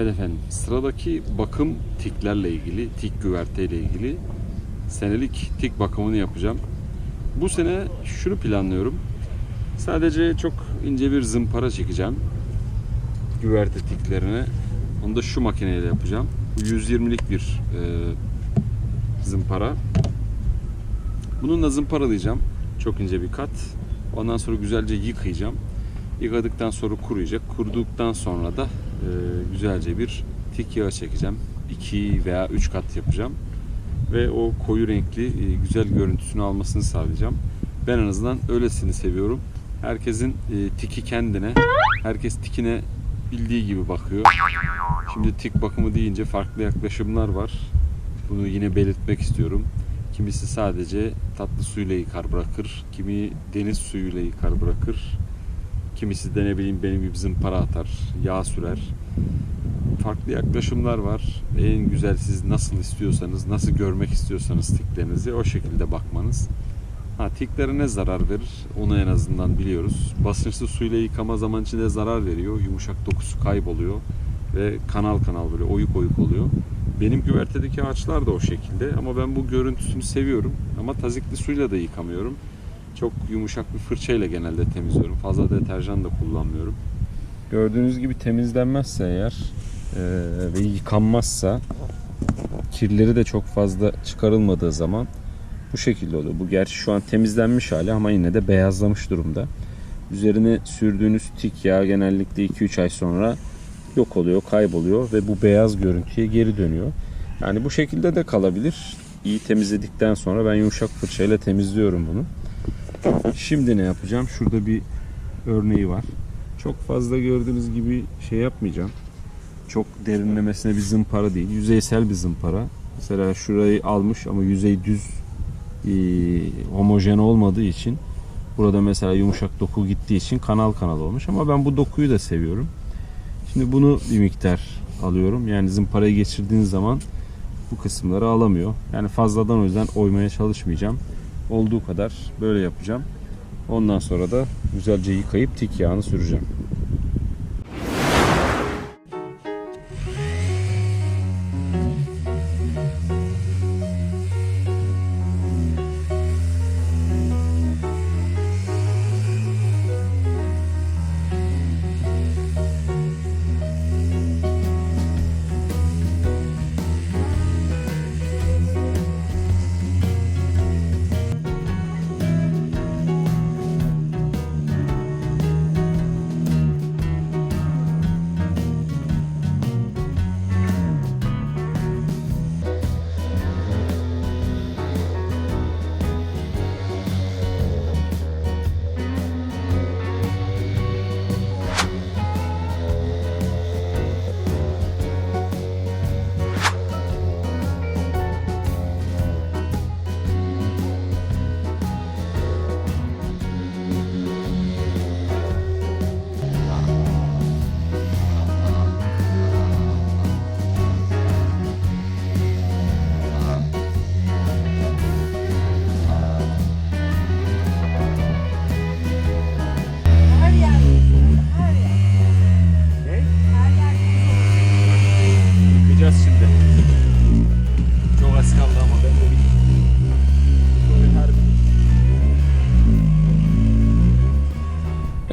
Evet efendim. Sıradaki bakım tiklerle ilgili, tik güverteyle ilgili senelik tik bakımını yapacağım. Bu sene şunu planlıyorum. Sadece çok ince bir zımpara çekeceğim. Güverte tiklerine. Onu da şu makineyle yapacağım. Bu 120'lik bir e, zımpara. Bununla zımparalayacağım. Çok ince bir kat. Ondan sonra güzelce yıkayacağım. Yıkadıktan sonra kuruyacak. Kuruduktan sonra da e, güzelce bir tik yağı çekeceğim. 2 veya 3 kat yapacağım. Ve o koyu renkli e, güzel görüntüsünü almasını sağlayacağım. Ben en azından öylesini seviyorum. Herkesin e, tiki kendine, herkes tikine bildiği gibi bakıyor. Şimdi tik bakımı deyince farklı yaklaşımlar var. Bunu yine belirtmek istiyorum. Kimisi sadece tatlı suyla yıkar bırakır. Kimi deniz suyuyla yıkar bırakır. Kimisi de ne bileyim benim gibi zımpara atar, yağ sürer. Farklı yaklaşımlar var. En güzel siz nasıl istiyorsanız, nasıl görmek istiyorsanız tiklerinizi o şekilde bakmanız. Ha tiklere ne zarar verir onu en azından biliyoruz. Basınçlı suyla yıkama zaman içinde zarar veriyor. Yumuşak dokusu kayboluyor ve kanal kanal böyle oyuk oyuk oluyor. Benim güvertedeki ağaçlar da o şekilde ama ben bu görüntüsünü seviyorum. Ama tazikli suyla da yıkamıyorum. Çok yumuşak bir fırçayla genelde temizliyorum. Fazla deterjan da kullanmıyorum. Gördüğünüz gibi temizlenmezse eğer eee, ve yıkanmazsa kirleri de çok fazla çıkarılmadığı zaman bu şekilde oluyor. Bu gerçi şu an temizlenmiş hali ama yine de beyazlamış durumda. Üzerine sürdüğünüz tik yağ genellikle 2-3 ay sonra yok oluyor, kayboluyor ve bu beyaz görüntüye geri dönüyor. Yani bu şekilde de kalabilir. İyi temizledikten sonra ben yumuşak fırçayla temizliyorum bunu. Şimdi ne yapacağım? Şurada bir örneği var. Çok fazla gördüğünüz gibi şey yapmayacağım. Çok derinlemesine bir zımpara değil. Yüzeysel bir zımpara. Mesela şurayı almış ama yüzey düz e, homojen olmadığı için burada mesela yumuşak doku gittiği için kanal kanal olmuş ama ben bu dokuyu da seviyorum. Şimdi bunu bir miktar alıyorum. Yani zımparayı geçirdiğiniz zaman bu kısımları alamıyor. Yani fazladan o yüzden oymaya çalışmayacağım. Olduğu kadar böyle yapacağım. Ondan sonra da güzelce yıkayıp tik yağını süreceğim.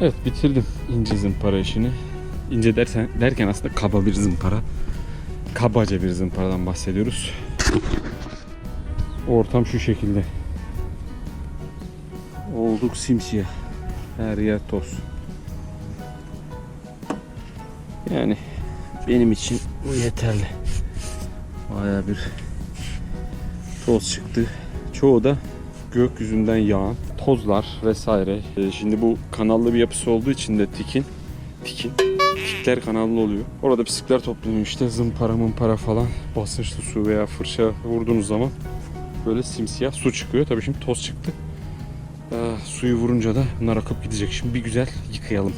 Evet bitirdim ince zımpara işini. İnce dersen, derken aslında kaba bir zımpara. Kabaca bir zımparadan bahsediyoruz. Ortam şu şekilde. Olduk simsiyah. Her yer toz. Yani benim için bu yeterli. Baya bir toz çıktı. Çoğu da gökyüzünden yağan tozlar vesaire. Ee, Şimdi bu kanallı bir yapısı olduğu için de tikin tikin tikler kanallı oluyor. Orada pislikler toplanıyor işte zımpara mımpara falan. Basınçlı su veya fırça vurduğunuz zaman böyle simsiyah su çıkıyor. Tabii şimdi toz çıktı. Ah, suyu vurunca da bunlar akıp gidecek. Şimdi bir güzel yıkayalım.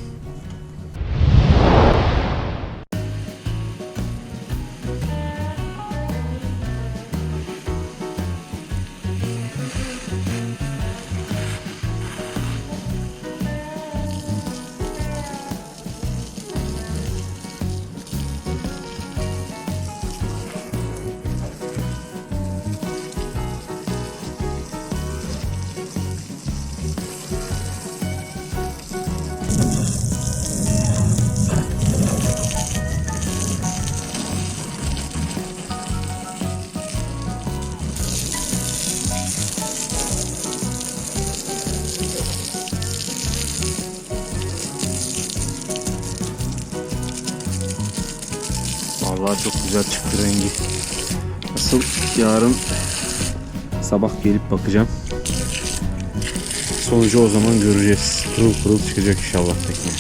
Güzel çıktı rengi. Asıl yarın sabah gelip bakacağım. Sonucu o zaman göreceğiz. Pırıl pırıl çıkacak inşallah tekne.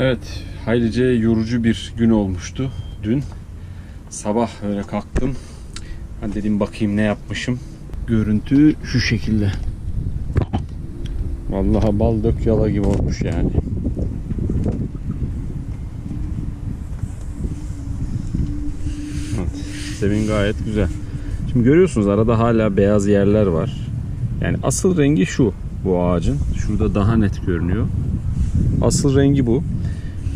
Evet, haylice yorucu bir gün olmuştu dün. Sabah öyle kalktım. Hani dedim bakayım ne yapmışım. Görüntü şu şekilde. Vallahi bal dök yala gibi olmuş yani. Evet, zemin gayet güzel. Şimdi görüyorsunuz arada hala beyaz yerler var. Yani asıl rengi şu bu ağacın. Şurada daha net görünüyor. Asıl rengi bu.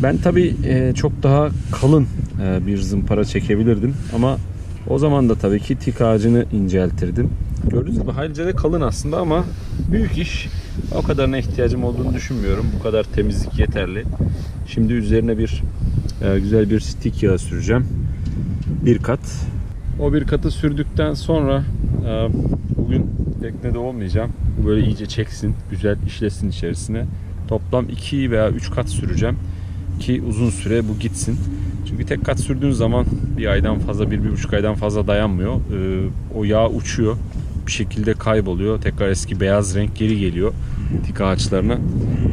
Ben tabii e, çok daha kalın e, bir zımpara çekebilirdim ama o zaman da tabii ki tik ağacını inceltirdim. Gördüğünüz gibi haylice de kalın aslında ama büyük iş. O kadarına ihtiyacım olduğunu düşünmüyorum. Bu kadar temizlik yeterli. Şimdi üzerine bir e, güzel bir stik yağı süreceğim. Bir kat. O bir katı sürdükten sonra bugün teknede olmayacağım. Bu böyle iyice çeksin, güzel işlesin içerisine. Toplam 2 veya 3 kat süreceğim ki uzun süre bu gitsin. Çünkü tek kat sürdüğün zaman bir aydan fazla, bir, bir buçuk aydan fazla dayanmıyor. Ee, o yağ uçuyor. Bir şekilde kayboluyor. Tekrar eski beyaz renk geri geliyor tik ağaçlarına.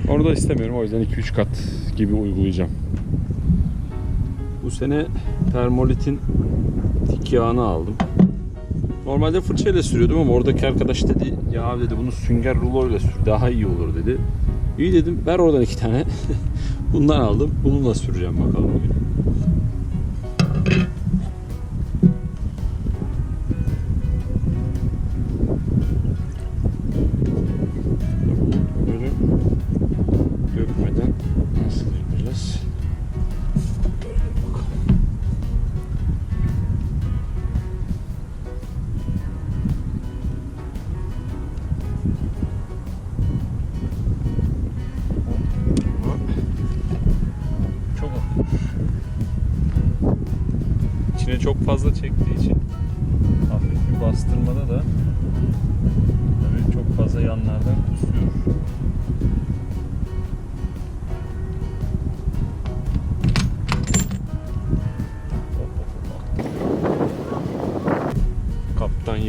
Onu da istemiyorum. O yüzden 2-3 kat gibi uygulayacağım. Bu sene termolitin tik yağını aldım. Normalde fırçayla sürüyordum ama oradaki arkadaş dedi ya dedi bunu sünger ruloyla sür daha iyi olur dedi. İyi dedim ver oradan iki tane. Bundan aldım. Bununla süreceğim bakalım bugün.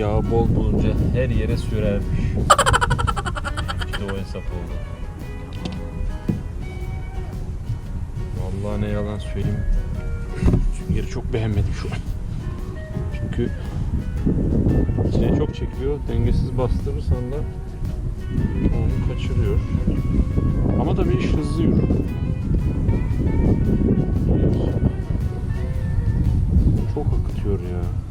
Yağı bol bulunca her yere sürermiş. İşte o hesap oldu. Vallahi ne yalan söyleyeyim. Süngeri çok beğenmedim şu an. Çünkü içine çok çekiyor. Dengesiz bastırırsan da onu kaçırıyor. Ama tabii iş hızlı yürür. Çok akıtıyor ya.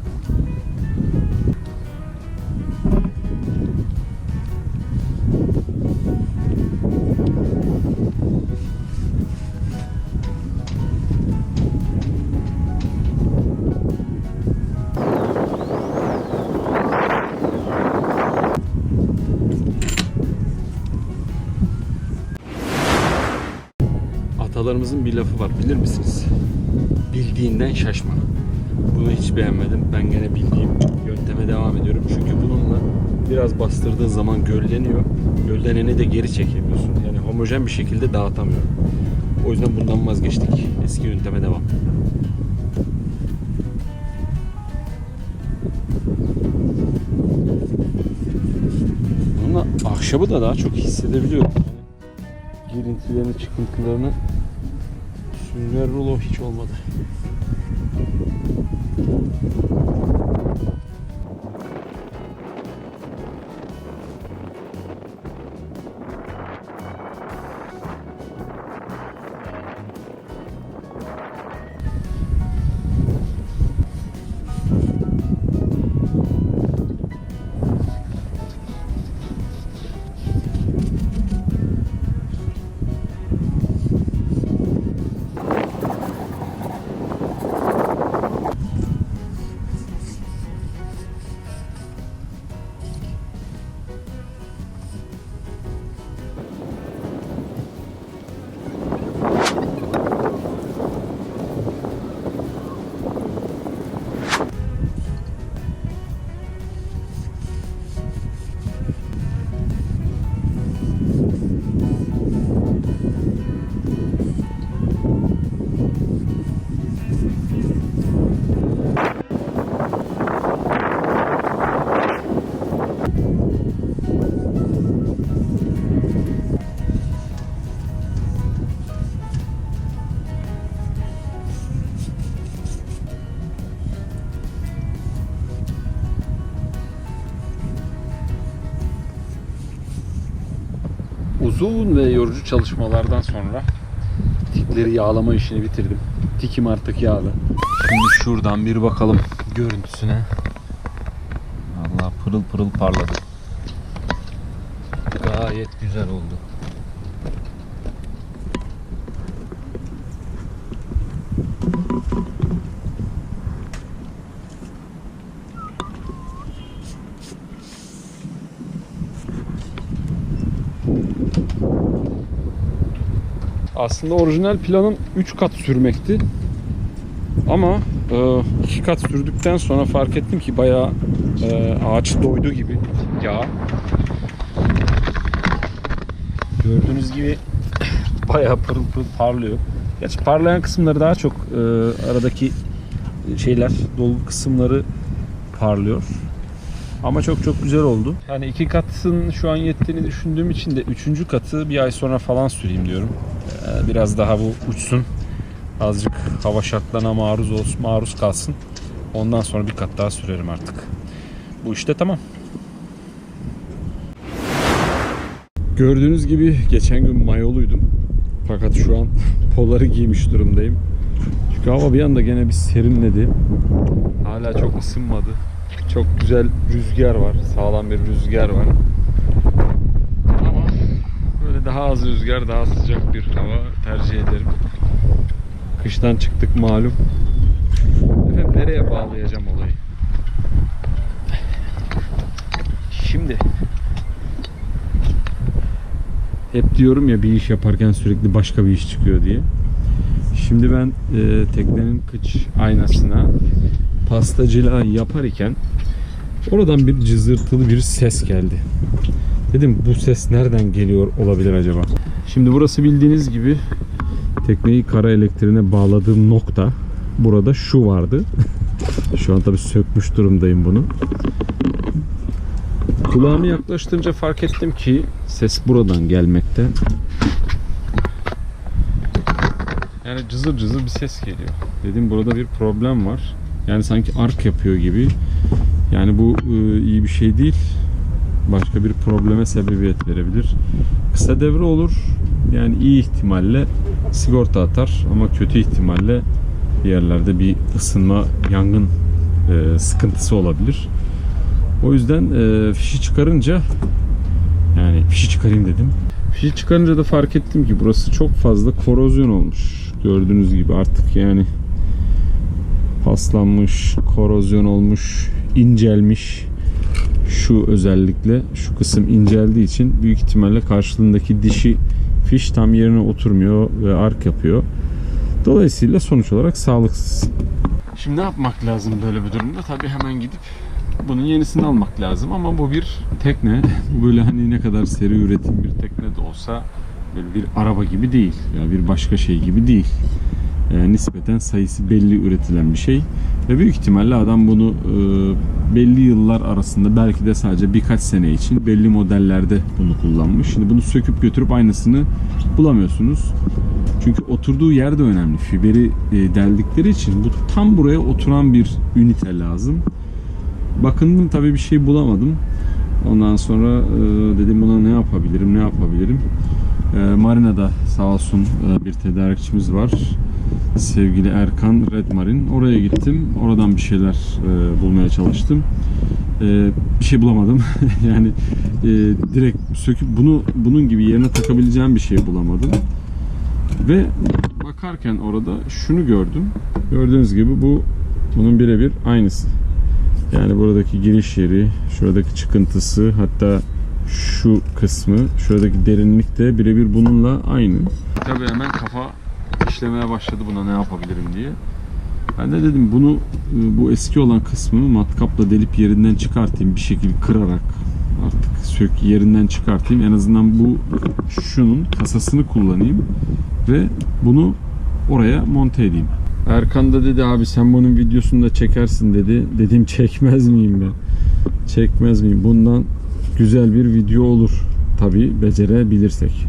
Atalarımızın bir lafı var bilir misiniz? Bildiğinden şaşma. Bunu hiç beğenmedim. Ben gene bildiğim yönteme devam ediyorum. Çünkü bununla biraz bastırdığın zaman gölleniyor. Gölleneni de geri çekemiyorsun. Yani homojen bir şekilde dağıtamıyorum. O yüzden bundan vazgeçtik. Eski yönteme devam. Bununla ahşabı da daha çok hissedebiliyorum. Yani girintilerini, çıkıntılarını sünger rulo hiç olmadı. Yorucu çalışmalardan sonra tikleri yağlama işini bitirdim. Tikim artık yağlı. Şimdi şuradan bir bakalım görüntüsüne. Allah pırıl pırıl parladı. Gayet güzel oldu. Aslında orijinal planım 3 kat sürmekti. Ama 2 kat sürdükten sonra fark ettim ki bayağı e, ağaç doydu gibi yağ. Gördüğünüz gibi bayağı pırıl pırıl parlıyor. Gerçi parlayan kısımları daha çok e, aradaki şeyler, dolu kısımları parlıyor. Ama çok çok güzel oldu. Yani iki katın şu an yettiğini düşündüğüm için de üçüncü katı bir ay sonra falan süreyim diyorum. Ee, Biraz daha bu uçsun. Azıcık hava şartlarına maruz olsun, maruz kalsın. Ondan sonra bir kat daha sürerim artık. Bu işte tamam. Gördüğünüz gibi geçen gün mayoluydum. Fakat şu an poları giymiş durumdayım. Çünkü hava bir anda gene bir serinledi. Hala çok ısınmadı. Çok güzel rüzgar var. Sağlam bir rüzgar var. Daha az rüzgar, daha sıcak bir hava tercih ederim. Kıştan çıktık malum. Efendim nereye bağlayacağım olayı? Şimdi hep diyorum ya bir iş yaparken sürekli başka bir iş çıkıyor diye. Şimdi ben e, teknenin kıç aynasına pastacılığı yapar iken oradan bir cızırtılı bir ses geldi. Dedim bu ses nereden geliyor olabilir acaba? Şimdi burası bildiğiniz gibi tekneyi kara elektriğine bağladığım nokta. Burada şu vardı. Şu an tabii sökmüş durumdayım bunu. Kulağımı yaklaştırınca fark ettim ki ses buradan gelmekte. Yani cızır cızır bir ses geliyor. Dedim burada bir problem var. Yani sanki ark yapıyor gibi. Yani bu e, iyi bir şey değil. Başka bir probleme sebebiyet verebilir. Kısa devre olur. Yani iyi ihtimalle sigorta atar ama kötü ihtimalle bir yerlerde bir ısınma, yangın e, sıkıntısı olabilir. O yüzden e, fişi çıkarınca yani fişi çıkarayım dedim. Fişi çıkarınca da fark ettim ki burası çok fazla korozyon olmuş. Gördüğünüz gibi artık yani paslanmış, korozyon olmuş, incelmiş. Şu özellikle şu kısım inceldiği için büyük ihtimalle karşılığındaki dişi fiş tam yerine oturmuyor ve ark yapıyor. Dolayısıyla sonuç olarak sağlıksız. Şimdi ne yapmak lazım böyle bir durumda? Tabii hemen gidip bunun yenisini almak lazım ama bu bir tekne. Bu böyle hani ne kadar seri üretim bir tekne de olsa böyle bir araba gibi değil. Ya bir başka şey gibi değil. E, nispeten sayısı belli üretilen bir şey. Ve büyük ihtimalle adam bunu e, belli yıllar arasında belki de sadece birkaç sene için belli modellerde bunu kullanmış. Şimdi bunu söküp götürüp aynısını bulamıyorsunuz. Çünkü oturduğu yer de önemli. Fiberi e, deldikleri için bu tam buraya oturan bir ünite lazım. Bakındım tabii bir şey bulamadım. Ondan sonra e, dedim buna ne yapabilirim, ne yapabilirim. E, Marina'da sağ olsun e, bir tedarikçimiz var. Sevgili Erkan Red Marine. Oraya gittim. Oradan bir şeyler e, bulmaya çalıştım. E, bir şey bulamadım. yani e, direkt söküp bunu bunun gibi yerine takabileceğim bir şey bulamadım. Ve bakarken orada şunu gördüm. Gördüğünüz gibi bu bunun birebir aynısı. Yani buradaki giriş yeri, şuradaki çıkıntısı, hatta şu kısmı, şuradaki derinlik de birebir bununla aynı. Tabii hemen kafa işlemeye başladı buna ne yapabilirim diye. Ben de dedim bunu bu eski olan kısmını matkapla delip yerinden çıkartayım bir şekilde kırarak artık sök yerinden çıkartayım. En azından bu şunun kasasını kullanayım ve bunu oraya monte edeyim. Erkan da dedi abi sen bunun videosunu da çekersin dedi. Dedim çekmez miyim ben? Çekmez miyim? Bundan güzel bir video olur. Tabi becerebilirsek.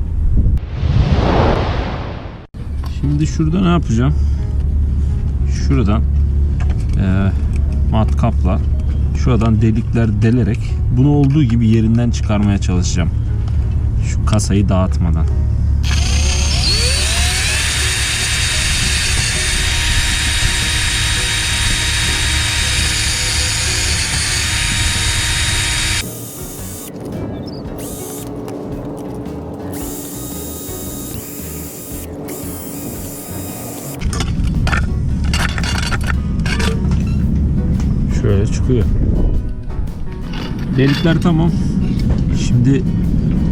Şimdi şurada ne yapacağım? Şuradan eee, matkapla şuradan delikler delerek bunu olduğu gibi yerinden çıkarmaya çalışacağım. Şu kasayı dağıtmadan. Delikler tamam. Şimdi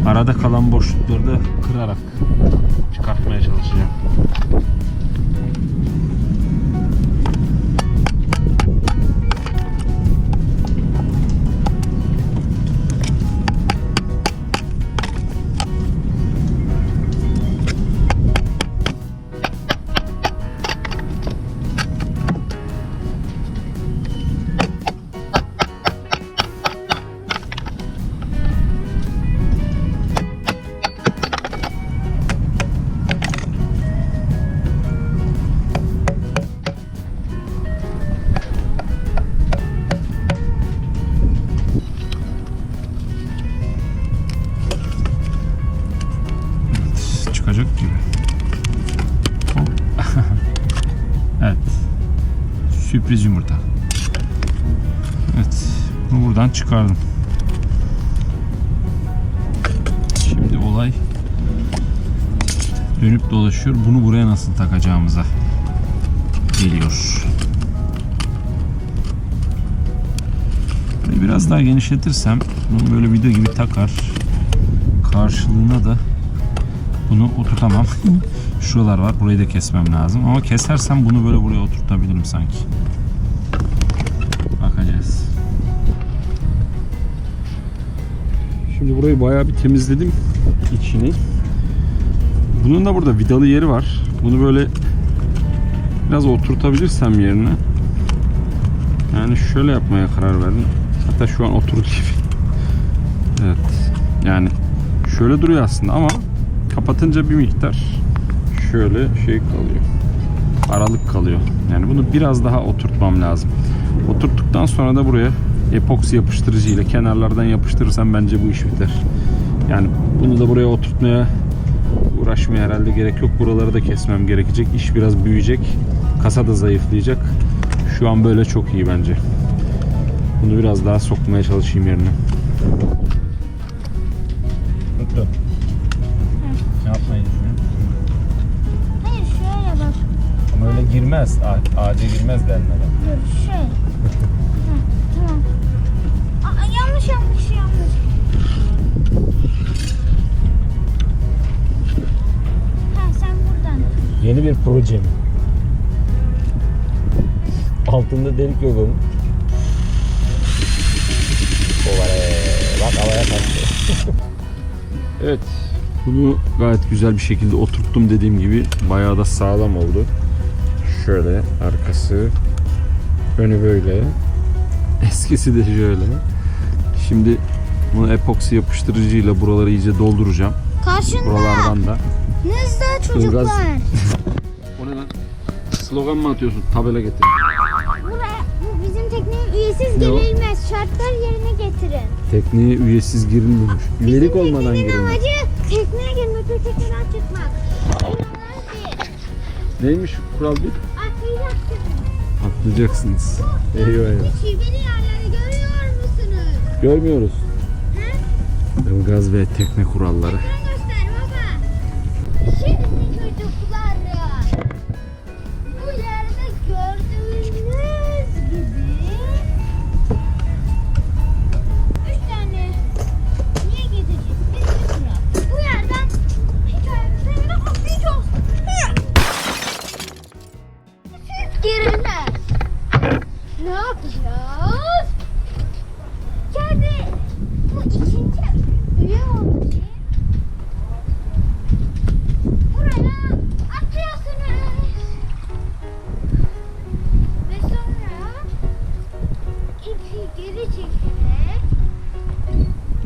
arada kalan boşlukları da kırarak çıkartmaya çalışacağım. Sürpriz yumurta. Evet. Bunu buradan çıkardım. Şimdi olay dönüp dolaşıyor. Bunu buraya nasıl takacağımıza geliyor. Burayı biraz daha genişletirsem bunu böyle video gibi takar. Karşılığına da bunu oturtamam. Şuralar var. Burayı da kesmem lazım. Ama kesersem bunu böyle buraya oturtabilirim sanki. Bakacağız. Şimdi burayı bayağı bir temizledim içini. Bunun da burada vidalı yeri var. Bunu böyle biraz oturtabilirsem yerine. Yani şöyle yapmaya karar verdim. Hatta şu an oturdu. Evet. Yani şöyle duruyor aslında ama kapatınca bir miktar şöyle şey kalıyor. Aralık kalıyor. Yani bunu biraz daha oturtmam lazım. Oturttuktan sonra da buraya epoksi yapıştırıcı ile kenarlardan yapıştırırsam bence bu iş biter. Yani bunu da buraya oturtmaya uğraşmaya herhalde gerek yok. Buraları da kesmem gerekecek. İş biraz büyüyecek. Kasa da zayıflayacak. Şu an böyle çok iyi bence. Bunu biraz daha sokmaya çalışayım yerine. Mutlu. Ne yapmayı Öyle girmez. Ağaca girmez denmeden. Dur şöyle. Heh, tamam. Aa, yanlış yanlış yanlış. Ha sen buradan. Yeni bir proje mi? Altında delik yok onun. Olay. Bak havaya kalktı. Evet. Bunu gayet güzel bir şekilde oturttum dediğim gibi. Bayağı da sağlam oldu. Şöyle arkası. Önü böyle. Eskisi de şöyle. Şimdi bunu epoksi yapıştırıcıyla buraları iyice dolduracağım. Karşında. Buralardan da. Nezle çocuklar. çocuklar. O ne lan? Slogan mı atıyorsun? Tabela getir. Buraya bu bizim tekneye üyesiz Ne o? girilmez. Şartlar yerine getirin. Tekneye üyesiz girilmemiş. Üyelik Bizim olmadan teknenin girilmiş. amacı tekneye girmek ve tekneden çıkmak. Kurallar bir. Neymiş kural bir? Atlayacaksınız. Eyvah eyvah. Şibeli yerleri görüyor musunuz? Görmüyoruz. He? Ilgaz ve tekne kuralları. Bana göster baba. Şimdi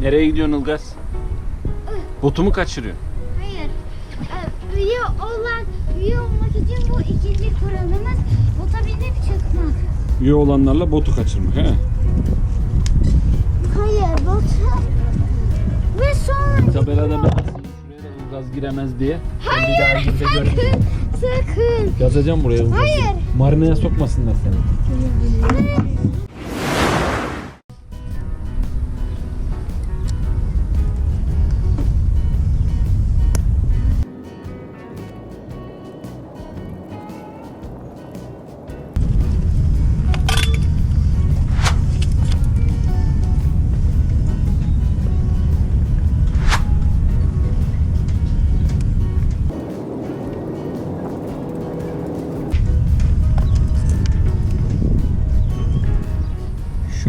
Nereye gidiyorsun Ilgaz? Botumu kaçırıyor. hayır e, üye olan üye olmak için bu ikinci kuralımız bota binip çıkmak. Üye olanlarla botu kaçırmak. He? Hayır bota ve sonra tabelada ben asayım. Şuraya da Ilgaz giremez diye. Bir daha girde göreyim. Sakın. Yazacağım buraya Ilgaz'ı. Hayır. Marinaya sokmasınlar seni.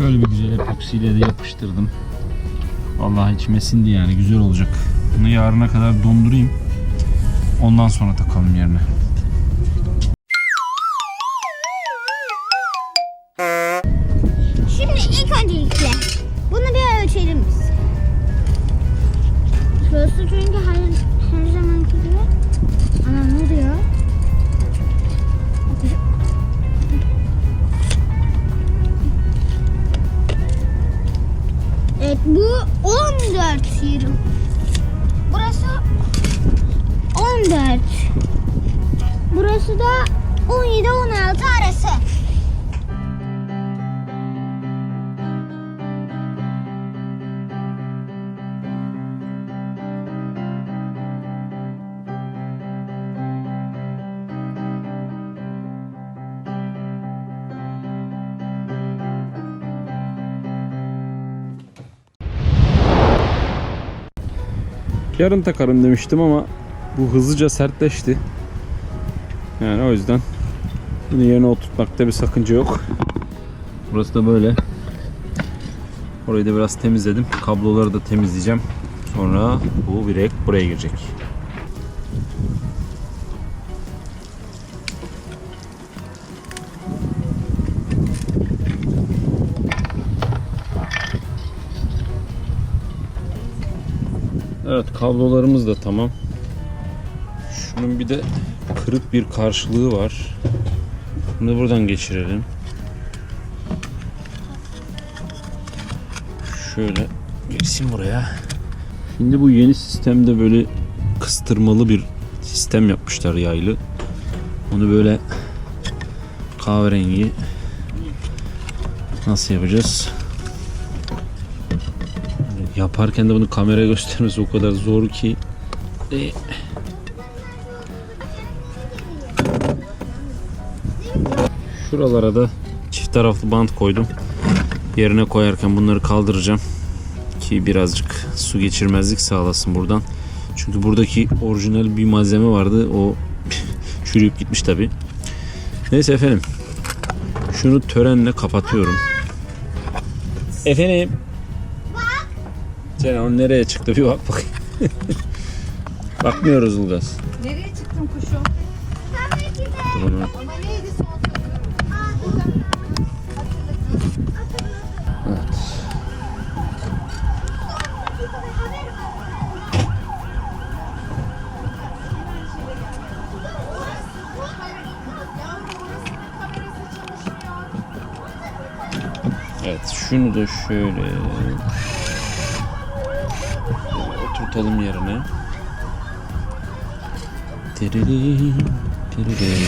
Şöyle bir güzel epoksiyle de yapıştırdım. Vallahi içime sindi yani güzel olacak. Bunu yarına kadar dondurayım. Ondan sonra takalım yerine. Yarın takarım demiştim ama bu hızlıca sertleşti. Yani o yüzden bunu yerine oturtmakta bir sakınca yok. Burası da böyle. Orayı da biraz temizledim. Kabloları da temizleyeceğim. Sonra bu direkt buraya girecek. Evet kablolarımız da tamam. Şunun bir de kırık bir karşılığı var. Bunu da buradan geçirelim. Şöyle geçsin buraya. Şimdi bu yeni sistemde böyle kıstırmalı bir sistem yapmışlar yaylı. Onu böyle kahverengi nasıl yapacağız? Yaparken de bunu kameraya göstermesi o kadar zor ki. E, Şuralara da çift taraflı bant koydum. Yerine koyarken bunları kaldıracağım. Ki birazcık su geçirmezlik sağlasın buradan. Çünkü buradaki orijinal bir malzeme vardı. O çürüyüp gitmiş tabi. Neyse efendim. Şunu törenle kapatıyorum. Efendim. Onun nereye çıktı bir bak bakayım. Bakmıyoruz Ilgaz. Nereye çıktın kuşum? Dur onu- Ama neydi son? Evet şunu da şöyle oturtalım yerine. Tiriri, tiriri.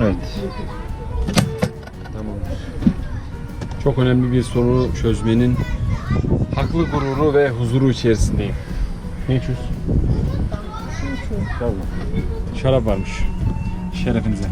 Evet. Tamam. Çok önemli bir sorunu çözmenin haklı gururu ve huzuru içerisindeyim. Ne içiyorsun? Şarap. Şarap varmış. Şerefinize.